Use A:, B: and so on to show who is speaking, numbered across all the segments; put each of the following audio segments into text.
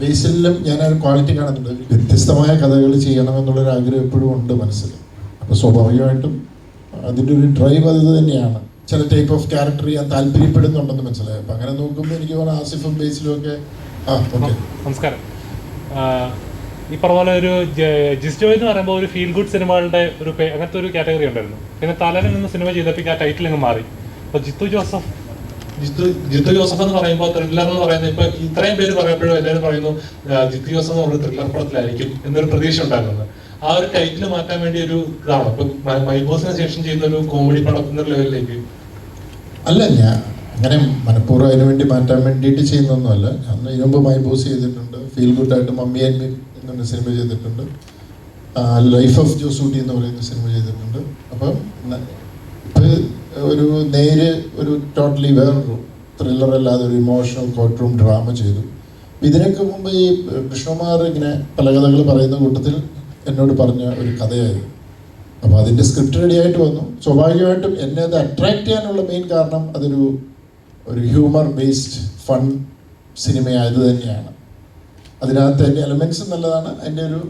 A: ബേസിലും ഞാൻ ഒരു ക്വാളിറ്റി കാണുന്നുണ്ട്. വ്യത്യസ്തമായ കഥകൾ ചെയ്യണമെന്നുള്ളൊരു ആഗ്രഹം എപ്പോഴും ഉണ്ട് മനസ്സിൽ. അപ്പോൾ സ്വാഭാവികമായിട്ടും അതിന്റെ ഒരു ഡ്രൈവ് അത് തന്നെയാണ്. ചില ടൈപ്പ് ഓഫ് ക്യാരക്ടർ ഞാൻ താല്പര്യപ്പെടുന്നുണ്ടെന്ന് മനസ്സിലായി. അപ്പം അങ്ങനെ നോക്കുമ്പോൾ എനിക്ക് തോന്നുന്നു ആസിഫും ബേസിലും ഒക്കെ ആ ഓക്കെ
B: നമസ്കാരം. ഈ പറഞ്ഞ പോലെ ഒരു ജിസ്റ്റ് ജിസ് എന്ന് പറയുമ്പോൾ ഒരു ഫീൽ ഗുഡ് സിനിമകളുടെ ഒരു അങ്ങനത്തെ ഒരു കാറ്റഗറി ഉണ്ടായിരുന്നു. പിന്നെ തലയിൽ നിന്ന് സിനിമ ചെയ്തപ്പോൾ ആ ടൈറ്റിൽ അങ്ങ് മാറി. അപ്പോൾ ജിത്തു ജോസഫ്
C: ജിത്തു ജോസഫ് എന്ന് പറയുമ്പോൾ ത്രില്ലർ എന്ന് പറയുന്നത് ഇപ്പൊ ഇത്രയും പേര് പറയുമ്പോഴും എല്ലാവരും പറയുന്നു ജിത്തു ജോസഫ് എന്ന് പറഞ്ഞ ത്രില്ലർ പടത്തിലായിരിക്കും എന്നൊരു പ്രതീക്ഷ ഉണ്ടായിരുന്നത്. ആ ഒരു ടൈറ്റിൽ മാറ്റാൻ വേണ്ടി ഒരു ഇതാണ്. ഇപ്പൊ മൈബോസിന് ശേഷം ചെയ്യുന്ന ഒരു കോമഡി പടം എന്ന ലെവലിലേക്ക്.
A: അല്ല ഞാൻ അങ്ങനെ മനഃപൂർവം അതിനു വേണ്ടി മാറ്റാൻ വേണ്ടിയിട്ട് ചെയ്യുന്നൊന്നുമല്ല. ഞാൻ ഇതിനു മുമ്പ് മൈ ബോസ് ചെയ്തിട്ടുണ്ട്. ഫീൽ ഗുഡ് ആയിട്ട് മമ്മി ആൻഡ് മീ സിനിമ ചെയ്തിട്ടുണ്ട്. ലൈഫ് ഓഫ് ജോസൂട്ടി എന്ന് പറയുന്ന സിനിമ ചെയ്തിട്ടുണ്ട്. അപ്പം ഒരു നേര് ഒരു ടോട്ടലി വേറൊരു ത്രില്ലർ അല്ലാതെ ഒരു ഇമോഷണൽ കോർട്ട് റൂം ഡ്രാമ ചെയ്തു. ഇതിനൊക്കെ മുമ്പ് ഈ കൃഷ്ണകുമാർ ഇങ്ങനെ പല കഥകൾ പറയുന്ന കൂട്ടത്തിൽ എന്നോട് പറഞ്ഞ ഒരു കഥയായിരുന്നു അപ്പോൾ അതിന്റെ സ്ക്രിപ്റ്റ് റെഡി ആയിട്ട് വന്നു. സ്വാഭാവികമായിട്ടും എന്നെ അത് അട്രാക്ട് ചെയ്യാനുള്ള മെയിൻ കാരണം അതൊരു ഒരു ഹ്യൂമർ ബേസ്ഡ് ഫൺ സിനിമയായത് തന്നെയാണ്. അതിനകത്ത് എന്റെ എലമെൻസ് നല്ലതാണ്. എന്റെ ഒരു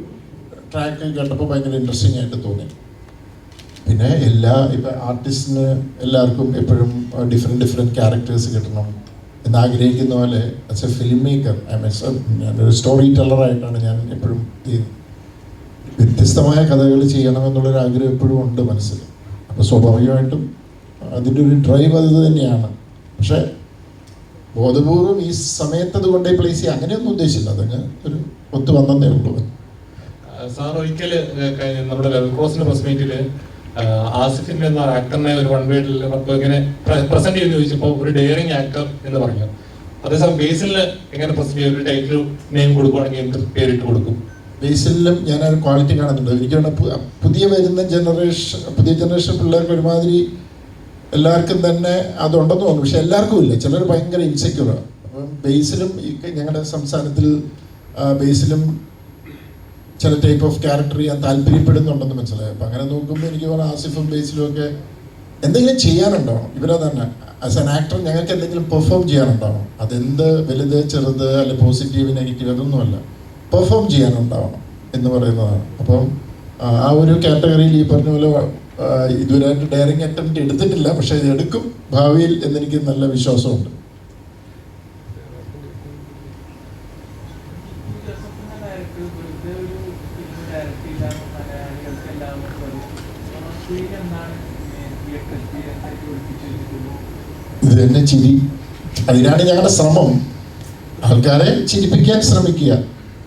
A: ട്രാക്ക് കണ്ടപ്പോൾ ഭയങ്കര ഇൻട്രസ്റ്റിംഗ് ആയിട്ട് തോന്നി. പിന്നെ എല്ലാ ഇപ്പം ആർട്ടിസ്റ്റിന് എല്ലാവർക്കും എപ്പോഴും ഡിഫറെന്റ് ഡിഫറെന്റ് ക്യാരക്ടേഴ്സ് കിട്ടണം എന്നാഗ്രഹിക്കുന്ന പോലെ as a film maker I means ഞാനൊരു സ്റ്റോറി ടെല്ലറായിട്ടാണ് ഞാൻ എപ്പോഴും ചെയ്യുന്നത് വ്യത്യസ്തമായ കഥകൾ ചെയ്യണമെന്നുള്ളൊരു ആഗ്രഹം എപ്പോഴും ഉണ്ട് മനസ്സിൽ. അപ്പോൾ സ്വാഭാവികമായിട്ടും അതിന്റെ ഒരു ഡ്രൈവ് അത് തന്നെയാണ്. പക്ഷേ ബോധപൂർവം ഈ സമയത്തത് കൊണ്ടേ പ്ലേസ് ചെയ്യുക അങ്ങനെയൊന്നും ഉദ്ദേശിച്ചില്ല. അതങ്ങ് ഒരു ഒത്തു വന്നതേ ഉള്ളൂ.
C: സാർ ഒരിക്കൽ നമ്മുടെ ക്രോസിന്റെ പ്രസ് മീറ്റിൽ ആസിഫിന്റെ എന്ന ആക്ടറിനെ ഒരു വൺ വേഡിൽ ഇങ്ങനെ പ്രസന്റ് ചെയ്ത് ചോദിച്ചപ്പോൾ ഒരു ഡെയറിങ് ആക്ടർ എന്ന് പറഞ്ഞു. അതേസമയം ബേസിലിന് എങ്ങനെ പ്രസന്റ് ചെയ്യും? ഒരു ടൈറ്റിൽ നെയിം കൊടുക്കുവാണെങ്കിൽ എന്ത് പേരിട്ട് കൊടുക്കും?
A: ബേസിലും ഞാനൊരു ക്വാളിറ്റി കാണുന്നുണ്ട്. എനിക്ക് പുതിയ വരുന്ന ജനറേഷൻ പുതിയ ജനറേഷൻ പിള്ളേർക്ക് ഒരുമാതിരി എല്ലാവർക്കും തന്നെ അതുണ്ടെന്ന് തോന്നുന്നു. പക്ഷെ എല്ലാവർക്കും ഇല്ല. ചിലർ ഭയങ്കര ഇൻസെക്യൂറാണ് അപ്പം ബേസിലും ഞങ്ങളുടെ സംസ്ഥാനത്തിൽ ബേസിലും ചില ടൈപ്പ് ഓഫ് ക്യാരക്ടർ ചെയ്യാൻ താല്പര്യപ്പെടുന്നുണ്ടെന്ന് മനസ്സിലായി. അപ്പം അങ്ങനെ നോക്കുമ്പോൾ എനിക്ക് തോന്നുന്നു ആസിഫും ബേസിലും ഒക്കെ എന്തെങ്കിലും ചെയ്യാനുണ്ടോ ഇവരെ തന്നെ ആസ് ആൻ ആക്ടർ ഞങ്ങൾക്ക് എന്തെങ്കിലും പെർഫോം ചെയ്യാനുണ്ടാവണം. അതെന്ത് വലുത് ചെറുത് അല്ലെ പോസിറ്റീവ് നെഗറ്റീവ് അതൊന്നുമല്ല. പെർഫോം ചെയ്യാനുണ്ടാവണം എന്ന് പറയുന്നതാണ്. അപ്പം ആ, ഒരു കാറ്റഗറിയിൽ ഈ പറഞ്ഞ പോലെ ഇതുവരെ ഡയറിങ് അറ്റംപ്റ്റ് എടുത്തിട്ടില്ല. പക്ഷെ ഇത് എടുക്കും. ഭാവിയിൽ എന്നെനിക്ക് നല്ല വിശ്വാസമുണ്ട്. ഇത് തന്നെ ചിരി. അതിനാണ് ഞങ്ങളുടെ ശ്രമം. ആൾക്കാരെ ചിരിപ്പിക്കാൻ ശ്രമിക്കുക.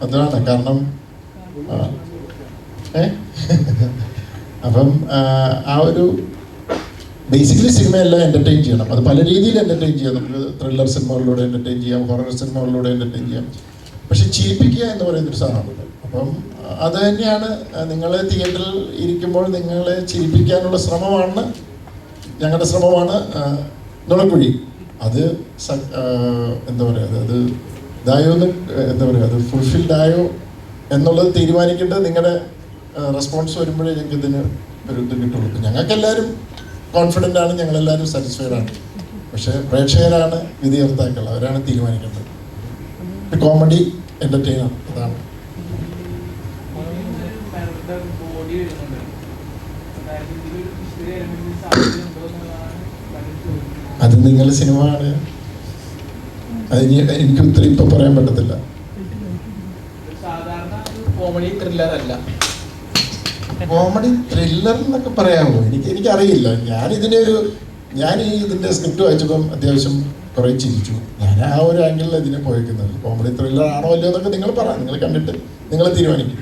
A: അതാണ് കാരണം. അപ്പം ആ, ഒരു ബേസിക്കലി സിനിമയെല്ലാം എന്റർടൈൻ ചെയ്യണം. അത് പല രീതിയിൽ എന്റർടൈൻ ചെയ്യാം. നമുക്ക് ത്രില്ലർ സിനിമകളിലൂടെ എന്റർടൈൻ ചെയ്യാം ഹൊറർ സിനിമകളിലൂടെ എന്റർടൈൻ ചെയ്യാം. പക്ഷെ ചിരിപ്പിക്കുക എന്ന് പറയുന്നൊരു സാധനമുണ്ട്. അപ്പം അത് തന്നെയാണ് നിങ്ങൾ തിയേറ്ററിൽ ഇരിക്കുമ്പോൾ നിങ്ങളെ ചിരിപ്പിക്കാനുള്ള ശ്രമമാണ് ഞങ്ങളുടെ ശ്രമമാണ് നുളക്കുഴി അത് എന്താ പറയുക അത് ഇതായോ എന്താ പറയുക അത് ഫുൾഫിൽഡ് ആയോ എന്നുള്ളത് തീരുമാനിക്കേണ്ടത് നിങ്ങളുടെ റെസ്പോൺസ് വരുമ്പോഴേ ഞങ്ങൾക്ക് ഇതിന് ഒരു ഇത് കിട്ടുള്ളൂ. ഞങ്ങൾക്കെല്ലാവരും കോൺഫിഡന്റ് ആണ് ഞങ്ങളെല്ലാവരും സാറ്റിസ്ഫൈഡ് ആണ്. പക്ഷേ പ്രേക്ഷകരാണ് വിധികർത്താക്കൾ അവരാണ് തീരുമാനിക്കേണ്ടത്. കോമഡി എന്റർടൈനർ അതാണ് അത് നിങ്ങളുടെ സിനിമ ആണ്. അത് എനിക്ക് ഉത്തരം ഇപ്പൊ പറയാൻ പറ്റത്തില്ല.
D: കോമഡി ത്രില്ലർ അല്ല.
A: കോമഡി ത്രില്ലർ എന്നൊക്കെ പറയാമോ? എനിക്ക് എനിക്കറിയില്ല. ഞാൻ ഇതിനെ ഒരു ഞാൻ ഈ ഇതിന്റെ സ്ക്രിപ്റ്റ് വായിച്ചപ്പം അത്യാവശ്യം കുറേ ചിരിച്ചു. ഞാൻ ആ ഒരു ആംഗിളിൽ ഇതിനെ പോയിക്കുന്നത്. കോമഡി ത്രില്ലർ ആണോ അല്ലയോ എന്നൊക്കെ നിങ്ങൾ പറ. നിങ്ങൾ കണ്ടിട്ട് നിങ്ങൾ തീരുമാനിക്കും.